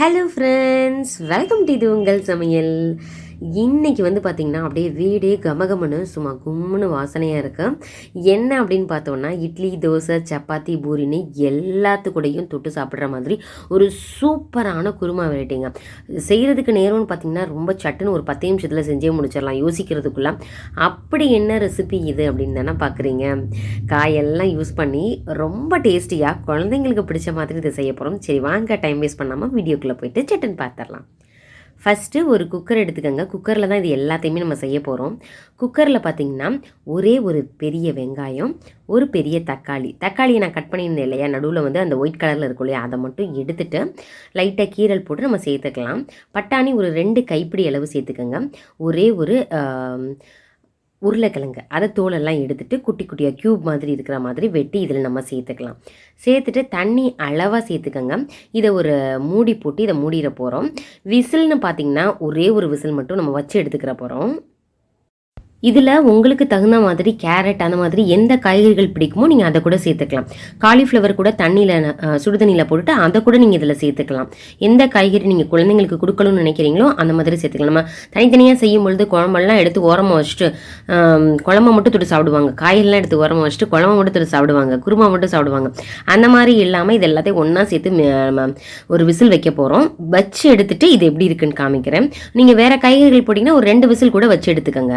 Hello friends welcome to இது உங்கள் சமையல். இன்றைக்கி வந்து பார்த்திங்கன்னா அப்படியே வீடே கமகமனு சும்மா கும்முன்னு வாசனையாக இருக்கும் என்ன அப்படின்னு பார்த்தோன்னா இட்லி தோசை சப்பாத்தி பூரின்னு எல்லாத்துக்கூடையும் தொட்டு சாப்பிட்ற மாதிரி ஒரு சூப்பரான குருமா வெரைட்டிங்க. செய்கிறதுக்கு நேரம்னு பார்த்திங்கன்னா ரொம்ப சட்டுன்னு ஒரு பத்து நிமிஷத்தில் செஞ்சே முடிச்சிடலாம் யோசிக்கிறதுக்குள்ள. அப்படி என்ன ரெசிபி இது அப்படின்னு தானே பார்க்குறீங்க காயெல்லாம் யூஸ் பண்ணி ரொம்ப டேஸ்டியாக குழந்தைங்களுக்கு பிடிச்ச மாதிரி இதை செய்ய போகிறோம் சரி வாங்க டைம் வேஸ்ட் பண்ணாமல் வீடியோக்குள்ளே போயிட்டு சட்டுன்னு பார்த்துடலாம் ஃபஸ்ட்டு ஒரு குக்கர் எடுத்துக்கோங்க. குக்கரில் தான் இது எல்லாத்தையுமே நம்ம செய்ய போகிறோம் குக்கரில் பார்த்திங்கன்னா ஒரே ஒரு பெரிய வெங்காயம் ஒரு பெரிய தக்காளி. தக்காளியை நான் கட் பண்ணியிருந்தேன் இல்லையா? நடுவில் வந்து அந்த ஒயிட் கலரில் இருக்கும் இல்லையா? அதை மட்டும் எடுத்துட்டு லைட்டாக கீரல் போட்டு நம்ம சேர்த்துக்கலாம். பட்டாணி ஒரு ரெண்டு கைப்பிடி அளவு சேர்த்துக்கோங்க. ஒரே ஒரு உருளைக்கிழங்கு. அதை தோலெல்லாம் எடுத்துட்டு குட்டி குட்டியாக க்யூப் மாதிரி இருக்கிற மாதிரி வெட்டி இதில் நம்ம சேர்த்துக்கலாம். சேர்த்துட்டு தண்ணி அளவாக சேர்த்துக்கோங்க. இதை ஒரு மூடி போட்டு இதை மூடிட போகிறோம் விசில்னு பார்த்தீங்கன்னா ஒரே ஒரு விசில் மட்டும் நம்ம வச்சு எடுத்துக்கிற போகிறோம் இதில் உங்களுக்கு தகுந்த மாதிரி கேரட் அந்த மாதிரி எந்த காய்கறிகள் பிடிக்குமோ நீங்கள் அதை கூட சேர்த்துக்கலாம். காலிஃப்ளவர் கூட தண்ணியில் சுடுதண்ணியில் போட்டுட்டு அதை கூட நீங்கள் இதில் சேர்த்துக்கலாம். எந்த காய்கறி நீங்கள் குழந்தைங்களுக்கு கொடுக்கணும்னு நினைக்கிறீங்களோ அந்த மாதிரி சேர்த்துக்கலாம். நம்ம தனித்தனியாக செய்யும் பொழுது குழம்பெல்லாம் எடுத்து ஓரமாக வச்சுட்டு குழம்ப மட்டும் தொட்டு சாப்பிடுவாங்க. காயெல்லாம் எடுத்து ஓரமாக வச்சுட்டு குழம்பு மட்டும் தொட்டு சாப்பிடுவாங்க. குருமா மட்டும் சாப்பிடுவாங்க. அந்த மாதிரி இல்லாமல் இது எல்லாத்தையும் ஒன்றா சேர்த்து ம- ஒரு விசில் வைக்க போகிறோம் வச்சு எடுத்துட்டு இது எப்படி இருக்குன்னு காமிக்கிறேன். நீங்கள் வேறு காய்கறிகள் போட்டிங்கன்னா ஒரு ரெண்டு விசில் கூட வச்சு எடுத்துக்கோங்க.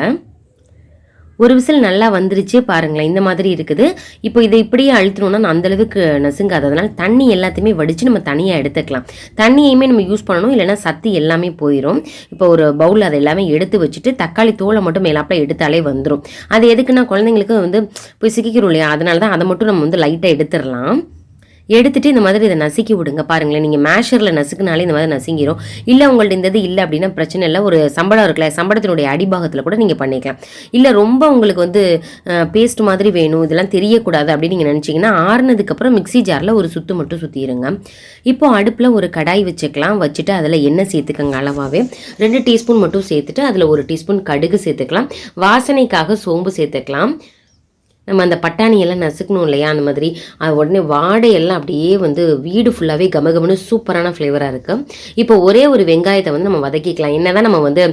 ஒரு விசில் நல்லா வந்துருச்சு பாருங்களேன் இந்த மாதிரி இருக்குது. இப்போ இதை இப்படியே அழுத்தணும்னா அந்த அளவுக்கு நசுங்காது. அதனால் தண்ணி எல்லாத்தையுமே வடித்து நம்ம தனியாக எடுத்துக்கலாம். தண்ணியையுமே நம்ம யூஸ் பண்ணணும் இல்லைன்னா சத்து எல்லாமே போயிடும் இப்போ ஒரு பவுல் அதை எல்லாமே எடுத்து வச்சுட்டு தக்காளி தோலை மட்டும் மேலாப்பில் எடுத்தாலே வந்துடும் அது எதுக்குன்னா குழந்தைங்களுக்கு வந்து போய் சிக்கிக்கிறோம் இல்லையா? அதனால தான் அதை மட்டும் நம்ம வந்து லைட்டாக எடுத்துடலாம். எடுத்துட்டு இந்த மாதிரி இதை நசுக்கி விடுங்க. பாருங்களேன் நீங்கள் மேஷரில் நசுக்குனாலே இந்த மாதிரி நசுங்கிரும். இல்லை உங்கள்ட்ட இந்த இது இல்லை அப்படின்னா பிரச்சனை இல்லை. ஒரு சம்பளம் இருக்குல்ல சம்பளத்தினுடைய அடிபாகத்தில் கூட நீங்கள் பண்ணிக்கலாம். இல்லை ரொம்ப உங்களுக்கு வந்து பேஸ்ட் மாதிரி வேணும் இதெல்லாம் தெரியக்கூடாது அப்படின்னு நீங்கள் நினச்சிங்கன்னா ஆறுனதுக்கப்புறம் மிக்ஸி ஜாரில் ஒரு சுத்து மட்டும் சுற்றிடுங்க இப்போ அடுப்பில் ஒரு கடாய் வச்சுக்கலாம். வச்சுட்டு அதில் எண்ணெய் சேர்த்துக்கங்க அளவாகவே ரெண்டு டீஸ்பூன் மட்டும் சேர்த்துட்டு அதில் ஒரு டீஸ்பூன் கடுகு சேர்த்துக்கலாம். வாசனைக்காக சோம்பு சேர்த்துக்கலாம். நம்ம அந்த பட்டாணியெல்லாம் நசுக்கணும் இல்லையா? அந்த மாதிரி. அது உடனே வாடையெல்லாம் அப்படியே வந்து வீடு ஃபுல்லாகவே கமகமனு சூப்பரான ஃப்ளேவராக இருக்குது இப்போ ஒரே ஒரு வெங்காயத்தை வந்து நம்ம வதக்கிக்கலாம். என்ன தான் நம்ம வந்து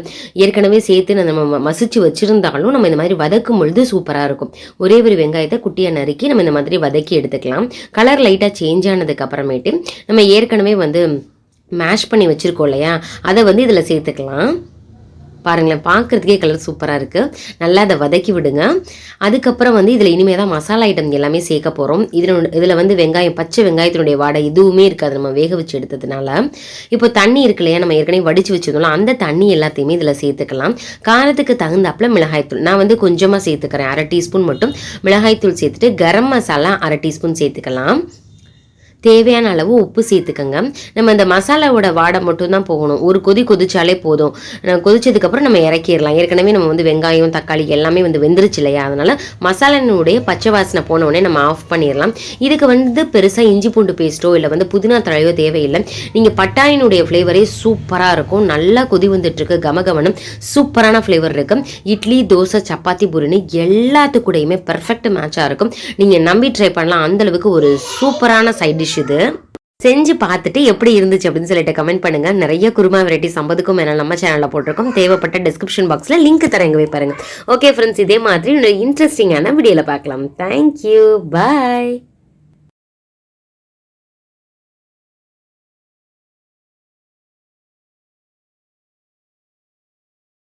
ஏற்கனவே சேர்த்து நம்ம மசிச்சு வச்சுருந்தாலும் நம்ம இந்த மாதிரி வதக்கும் பொழுது சூப்பராக இருக்கும். ஒரே ஒரு வெங்காயத்தை குட்டியாக நறுக்கி நம்ம இந்த மாதிரி வதக்கி எடுத்துக்கலாம். கலர் லைட்டாக சேஞ்ச் ஆனதுக்கு அப்புறமேட்டு நம்ம ஏற்கனவே வந்து மேஷ் பண்ணி வச்சுருக்கோம் இல்லையா? அதை வந்து இதில் சேர்த்துக்கலாம். பாருங்களேன் பார்க்குறதுக்கே கலர் சூப்பராக இருக்குது நல்லா அதை வதக்கி விடுங்க. அதுக்கப்புறம் வந்து இதில் இனிமேல் தான் மசாலா ஐட்டம் எல்லாமே சேர்க்க போகிறோம் இதில் இதில் வந்து வெங்காயம் பச்சை வெங்காயத்தினுடைய வாடை எதுவுமே இருக்காது. நம்ம வேக வச்சு எடுத்ததுனால. இப்போ தண்ணி இருக்கு இல்லையா நம்ம ஏற்கனவே வடித்து வச்சிருந்தோம் அந்த தண்ணி எல்லாத்தையுமே இதில் சேர்த்துக்கலாம். காரத்துக்கு தகுந்தாப்புல மிளகாய்த்தூள் நான் வந்து கொஞ்சமாக சேர்த்துக்கிறேன். அரை டீஸ்பூன் மட்டும். மிளகாய்த்தூள் சேர்த்துட்டு கரம் மசாலா அரை டீஸ்பூன் சேர்த்துக்கலாம். தேவையான அளவு உப்பு சேர்த்துக்கங்க. நம்ம இந்த மசாலாவோட வாடை மட்டும்தான் போகணும். ஒரு கொதி கொதிச்சாலே போதும். கொதிச்சதுக்கப்புறம் நம்ம இறக்கிடலாம். ஏற்கனவே நம்ம வந்து வெங்காயம் தக்காளி எல்லாமே வந்து வெந்துருச்சு இல்லையா? அதனால மசாலானுடைய பச்சை வாசனை போன உடனே நம்ம ஆஃப் பண்ணிடலாம். இதுக்கு வந்து பெருசாக இஞ்சி பூண்டு பேஸ்ட்டோ இல்லை வந்து புதினா தழையோ தேவையில்லை. நீங்கள் பட்டாயினுடைய ஃப்ளேவரே சூப்பராக இருக்கும். நல்லா கொதி வந்துட்டுருக்கு. கமகமனும் சூப்பரான ஃப்ளேவர் இருக்கு. இட்லி தோசை சப்பாத்தி பூரின்னு எல்லாத்துக்கூடையுமே பர்ஃபெக்ட் மேட்சாக இருக்கும். நீங்கள் நம்பி ட்ரை பண்ணலாம். அந்தளவுக்கு ஒரு சூப்பரான சைட் டிஷ் இது செஞ்சு பார்த்துட்டு எப்படி இருந்துச்சு அப்படின்னு சொல்லிட்டு கமெண்ட் பண்ணுங்க. நிறைய குருமா வெரைட்டிஸ் சம்பதுக்கும் மேலே நம்ம சேனலில் போட்டிருக்கோம். தேவைப்பட்ட டிஸ்கிரிப்ஷன் பாக்ஸில் லிங்க் தரேங்க போய் பாருங்க. ஓகே ஃப்ரெண்ட்ஸ் இதே மாதிரி இன்ட்ரெஸ்டிங்கான வீடியோவில் பார்க்கலாம். Thank you bye